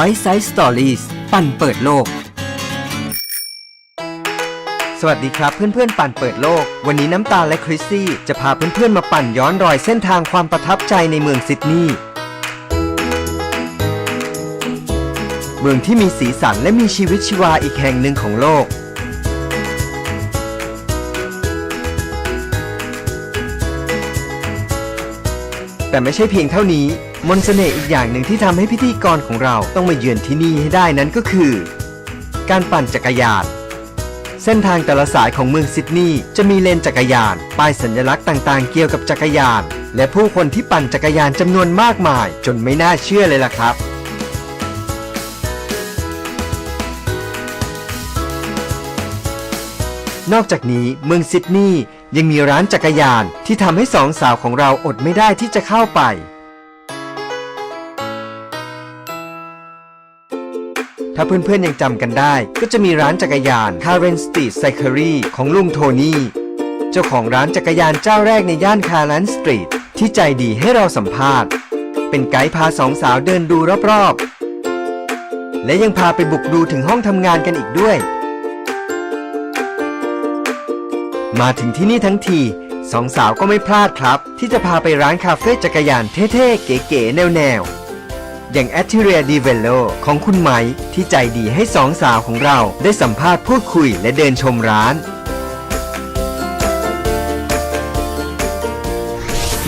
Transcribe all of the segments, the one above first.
b i t e Size Stories ปั่นเปิดโลก สวัสดีครับเพื่อนๆ ปั่นเปิดโลก วันนี้น้ำตาลและคริสซี่จะพาเพื่อนๆ มาปั่นย้อนรอยเส้นทางความประทับใจในเมืองซิดนีย์เมืองที่มีสีสันและมีชีวิตชีวาอีกแห่งหนึ่งของโลกแต่ไม่ใช่เพียงเท่านี้ มนต์เสน่ห์อีกอย่างหนึ่งที่ทำให้พิธีกรของเราต้องมาเยือนที่นี่ให้ได้นั้นก็คือ การปั่นจักรยาน เส้นทางแต่ละสายของเมืองซิดนีย์จะมีเลนจักรยาน ป้ายสัญลักษณ์ต่างๆ เกี่ยวกับจักรยาน และผู้คนที่ปั่นจักรยานจำนวนมากมาย จนไม่น่าเชื่อเลยล่ะครับนอกจากนี้เมืองซิดนีย์ยังมีร้านจักรยานที่ทำให้สองสาวของเราอดไม่ได้ที่จะเข้าไป ถ้าเพื่อนๆยังจำกันได้ ก็จะมีร้านจักรยาน Karen Street Cyclery ของลุงโทนี่เจ้าของร้านจักรยานเจ้าแรกในย่านคาร์ลันสตรีทที่ใจดีให้เราสัมภาษณ์ เป็นไกด์พาสองสาวเดินดูรอบๆ และยังพาไปบุกดูถึงห้องทำงานกันอีกด้วย มาถึงที่นี่ทั้งทีสองสาวก็ไม่พลาดครับ ที่จะพาไปร้านคาเฟ่จักรยานเท่ๆ เก๋ๆแนวๆ อย่าง a t i r i a di v e l o ของคุณไม้ที่ใจดีให้สองสาวของเราได้สัมภาษณ์พูดคุยและเดินชมร้าน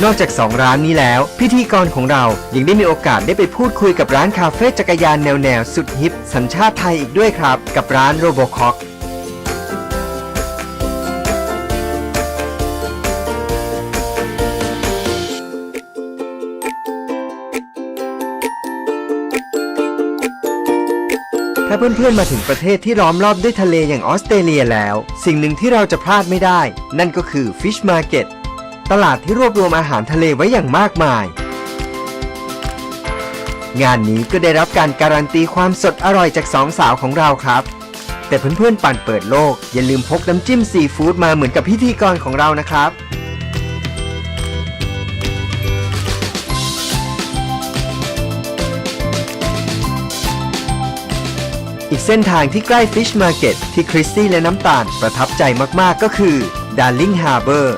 นอกจากสองร้านนี้แล้ว พิธีกรของเรายังได้มีโอกาสได้ไปพูดคุยกับร้านคาเฟ่จักรยานแนวๆสุดฮิปสัญชาติไทยอีกด้วยครับ กับร้าน Robocock ถ้าเพื่อนๆมาถึงประเทศที่ล้อมรอบด้วยทะเลอย่างออสเตรเลียแล้ว สิ่งหนึ่งที่เราจะพลาดไม่ได้ นั่นก็คือ Fish Market ตลาดที่รวบรวมอาหารทะเลไว้อย่างมากมาย งานนี้ก็ได้รับการการันตีความสดอร่อยจากสองสาวของเราครับ แต่เพื่อนๆปั่นเปิดโลก อย่าลืมพกน้ำจิ้มซีฟู้ดมาเหมือนกับพิธีกรของเรานะครับ อีกเส้นทางที่ใกล้ Fish Market ที่คริสซี่และน้ำตาลประทับใจมาก ๆ ก็คือ Darling Harbour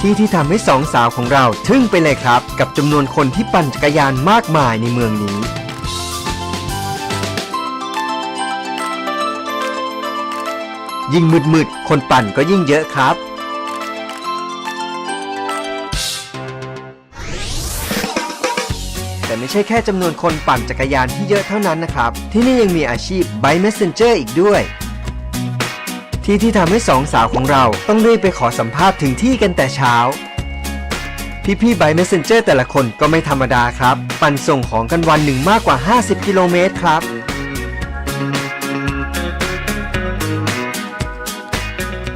ที่ที่ทำให้สองสาวของเราทึ่งไปเลยครับ กับจำนวนคนที่ปั่นจักรยานมากมายในเมืองนี้ ยิ่งมืดๆคนปั่นก็ยิ่งเยอะครับ แต่ไม่ใช่แค่จำนวนคนปั่นจักรยานที่เยอะเท่านั้นนะครับ ที่นี่ยังมีอาชีพ Bike Messenger อีกด้วย ที่ที่ทำให้สองสาวของเราต้องรีบไปขอสัมภาษณ์ถึงที่กันแต่เช้า พี่ๆ Bike Messenger แต่ละคนก็ไม่ธรรมดาครับ ปั่นส่งของกันวันหนึ่งมากกว่า 50 กิโลเมตรครับ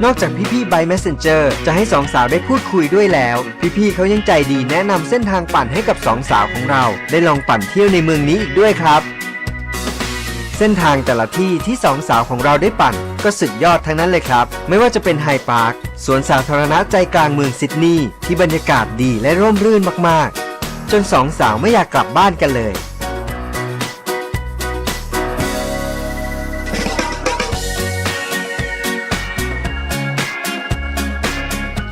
นอกจากพี่ๆ by Messenger จะให้สองสาวได้พูดคุยด้วยแล้ว พี่ๆเขายังใจดีแนะนำเส้นทางปั่นให้กับสองสาวของเรา ได้ลองปั่นเที่ยวในเมืองนี้อีกด้วยครับ เส้นทางแต่ละที่ที่สองสาวของเราได้ปั่น ก็สุดยอดทั้งนั้นเลยครับ ไม่ว่าจะเป็นไฮพาร์คสวนสาธารณะใจกลางเมืองซิดนีย์ที่บรรยากาศดีและร่มรื่นมากๆ จนสองสาวไม่อยากกลับบ้านกันเลย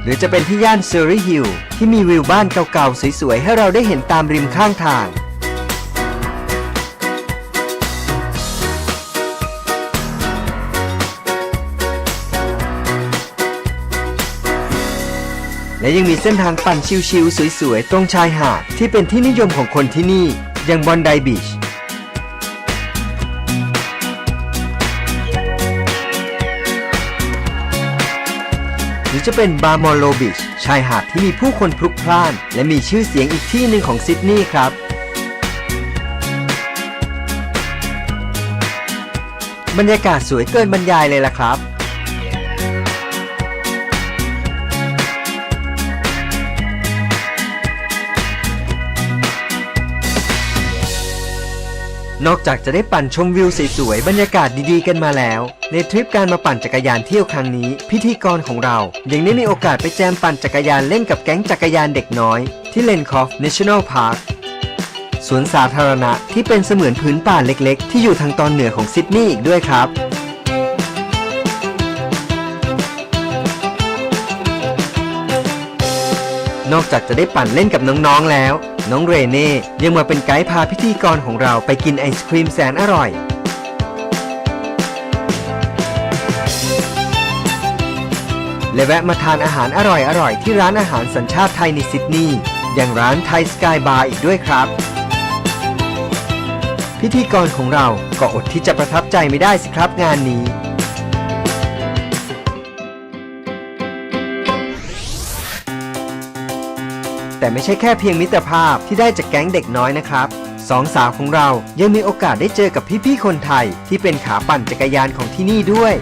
รือจะเป็นที่ย่านเซอริฮิลที่มีวิวบ้านเก่าๆสวยๆให้เราได้เห็นตามริมข้างทางและยังมีเส้นทางปั่นชิวๆสวยๆ ตรงชายหาดที่เป็นที่นิยมของคนที่นี่อย่างบอนไดบีช รือจะเป็นบาร์มอลโลบิชชายหาดที่มีผู้คนพลุกพล่าน และมีชื่อเสียงอีกที่หนึ่งของซิดนีย์ครับ บรรยากาศสวยเกินบรรยายเลยล่ะครับ นอกจากจะได้ปั่นชมวิวสวยๆบรรยากาศดีๆกันมาแล้ว ในทริปการมาปั่นจักรยานเที่ยวครั้งนี้ พิธีกรของเรา ยังได้มีโอกาสไปแจมปั่นจักรยานเล่นกับแก๊งจักรยานเด็กน้อย ที่เลนคอฟ National Park สวนสาธารณะที่เป็นเสมือนพื้นป่าเล็กๆ ที่อยู่ทางตอนเหนือของซิดนีย์อีกด้วยครับนอกจากจะได้ปั่นเล่นกับน้องๆแล้ว น้องเรเน่ยังมาเป็นไกด์พาพิธีกรของเราไปกินไอศครีมแสนอร่อย และแวะมาทานอาหารอร่อยๆ ที่ร้านอาหารสัญชาติไทยในซิดนีย์อย่างร้านไทยสกายบาร์อีกด้วยครับ พิธีกรของเราก็อดที่จะประทับใจไม่ได้สิครับงานนี้ แต่ไม่ใช่แค่เพียงมิตรภาพที่ได้จากแก๊งเด็กน้อยนะครับสองสาวของเรายังมีโอกาสได้เจอกับพี่ๆคนไทย ที่เป็นขาปั่นจักรยานของที่นี่ด้วย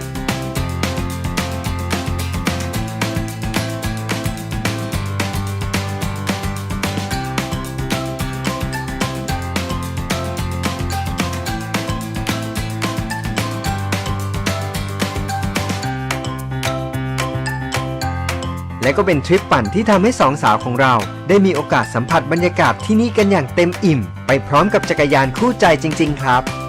และก็เป็นทริปปั่นที่ทำให้สองสาวของเรา ได้มีโอกาสสัมผัสบรรยากาศที่นี่กันอย่างเต็มอิ่ม ไปพร้อมกับจักรยานคู่ใจจริง ๆ ครับ